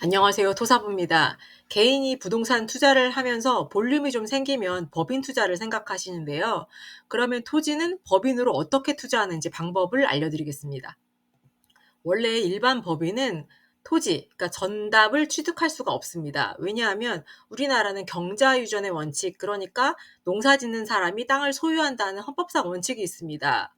안녕하세요. 토사부입니다. 개인이 부동산 투자를 하면서 볼륨이 좀 생기면 법인 투자를 생각하시는데요. 그러면 토지는 법인으로 어떻게 투자하는지 방법을 알려드리겠습니다. 원래 일반 법인은 토지, 그러니까 전답을 취득할 수가 없습니다. 왜냐하면 우리나라는 경자유전의 원칙, 그러니까 농사 짓는 사람이 땅을 소유한다는 헌법상 원칙이 있습니다.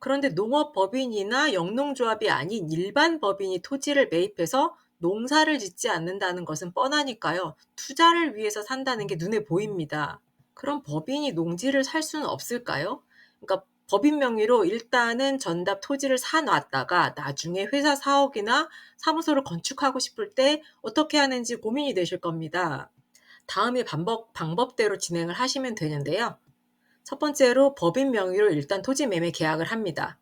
그런데 농업법인이나 영농조합이 아닌 일반 법인이 토지를 매입해서 농사를 짓지 않는다는 것은 뻔하니까요. 투자를 위해서 산다는 게 눈에 보입니다. 그럼 법인이 농지를 살 수는 없을까요? 그러니까 법인 명의로 일단은 전답 토지를 사놨다가 나중에 회사 사옥이나 사무소를 건축하고 싶을 때 어떻게 하는지 고민이 되실 겁니다. 다음에 방법, 방법대로 진행을 하시면 되는데요. 첫 번째로 법인 명의로 일단 토지 매매 계약을 합니다.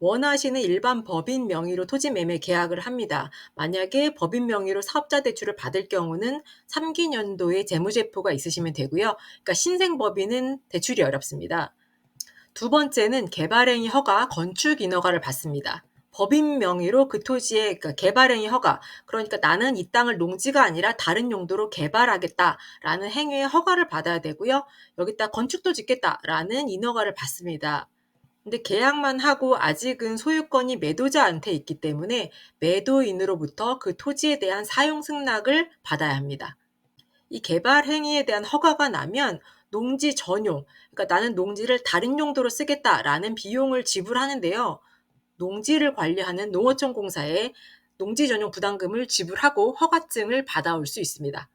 원하시는 일반 법인 명의로 토지 매매 계약을 합니다. 만약에 법인 명의로 사업자 대출을 받을 경우는 3기년도에 재무제표가 있으시면 되고요. 그러니까 신생 법인은 대출이 어렵습니다. 두 번째는 개발행위 허가, 건축 인허가를 받습니다. 법인 명의로 그 토지의 그러니까 개발행위 허가, 그러니까 나는 이 땅을 농지가 아니라 다른 용도로 개발하겠다라는 행위의 허가를 받아야 되고요. 여기다 건축도 짓겠다라는 인허가를 받습니다. 근데 계약만 하고 아직은 소유권이 매도자한테 있기 때문에 매도인으로부터 그 토지에 대한 사용 승낙을 받아야 합니다. 이 개발 행위에 대한 허가가 나면 농지 전용, 그러니까 나는 농지를 다른 용도로 쓰겠다라는 비용을 지불하는데요. 농지를 관리하는 농어촌 공사에 농지 전용 부담금을 지불하고 허가증을 받아올 수 있습니다.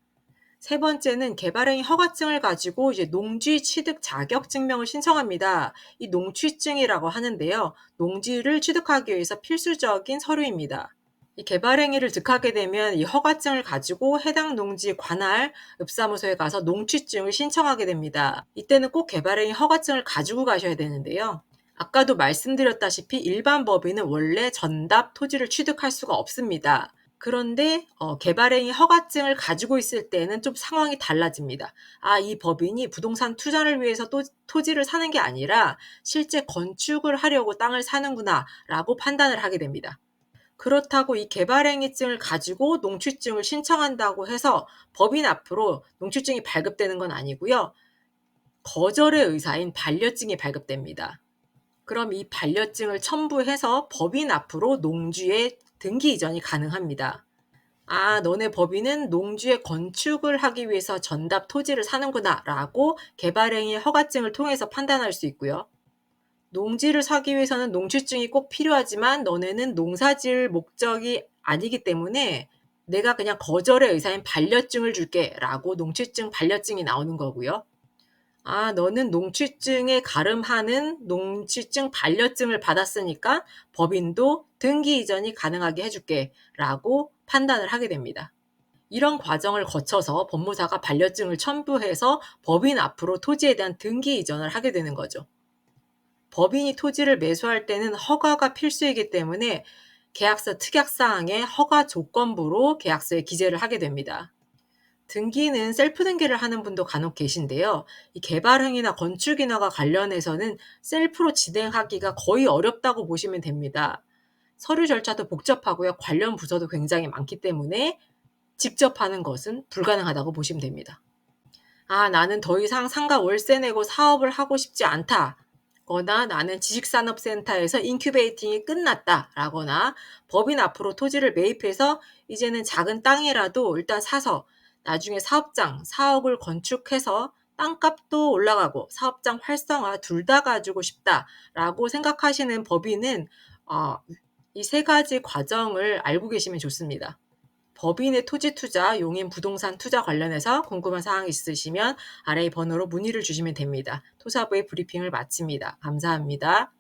세 번째는 개발행위 허가증을 가지고 이제 농지 취득 자격 증명을 신청합니다. 이 농취증이라고 하는데요. 농지를 취득하기 위해서 필수적인 서류입니다. 이 개발행위를 득하게 되면 이 허가증을 가지고 해당 농지 관할 읍사무소에 가서 농취증을 신청하게 됩니다. 이때는 꼭 개발행위 허가증을 가지고 가셔야 되는데요. 아까도 말씀드렸다시피 일반 법인은 원래 전답 토지를 취득할 수가 없습니다. 그런데 어, 개발행위 허가증을 가지고 있을 때는 좀 상황이 달라집니다. 아, 이 법인이 부동산 투자를 위해서 또, 토지를 사는 게 아니라 실제 건축을 하려고 땅을 사는구나 라고 판단을 하게 됩니다. 그렇다고 이 개발행위증을 가지고 농취증을 신청한다고 해서 법인 앞으로 농취증이 발급되는 건 아니고요. 거절의 의사인 반려증이 발급됩니다. 그럼 이 반려증을 첨부해서 법인 앞으로 농주에 등기 이전이 가능합니다. 아, 너네 법인은 농주의 건축을 하기 위해서 전답 토지를 사는구나 라고 개발행위 허가증을 통해서 판단할 수 있고요. 농지를 사기 위해서는 농취증이 꼭 필요하지만 너네는 농사 지을 목적이 아니기 때문에 내가 그냥 거절의 의사인 반려증을 줄게 라고 농취증 반려증이 나오는 거고요. 아, 너는 농취증에 가름하는 농취증 반려증을 받았으니까 법인도 등기 이전이 가능하게 해줄게 라고 판단을 하게 됩니다. 이런 과정을 거쳐서 법무사가 반려증을 첨부해서 법인 앞으로 토지에 대한 등기 이전을 하게 되는 거죠. 법인이 토지를 매수할 때는 허가가 필수이기 때문에 계약서 특약 사항에 허가 조건부로 계약서에 기재를 하게 됩니다. 등기는 셀프 등기를 하는 분도 간혹 계신데요. 이 개발행위나 건축인허가 관련해서는 셀프로 진행하기가 거의 어렵다고 보시면 됩니다. 서류 절차도 복잡하고요. 관련 부서도 굉장히 많기 때문에 직접 하는 것은 불가능하다고 보시면 됩니다. 아, 나는 더 이상 상가 월세 내고 사업을 하고 싶지 않다. 거나 나는 지식산업센터에서 인큐베이팅이 끝났다. 라거나 법인 앞으로 토지를 매입해서 이제는 작은 땅이라도 일단 사서 나중에 사업장, 사업을 건축해서 땅값도 올라가고 사업장 활성화 둘 다 가지고 싶다라고 생각하시는 법인은 어, 이 세 가지 과정을 알고 계시면 좋습니다. 법인의 토지 투자, 용인 부동산 투자 관련해서 궁금한 사항 있으시면 아래 번호로 문의를 주시면 됩니다. 토사부의 브리핑을 마칩니다. 감사합니다.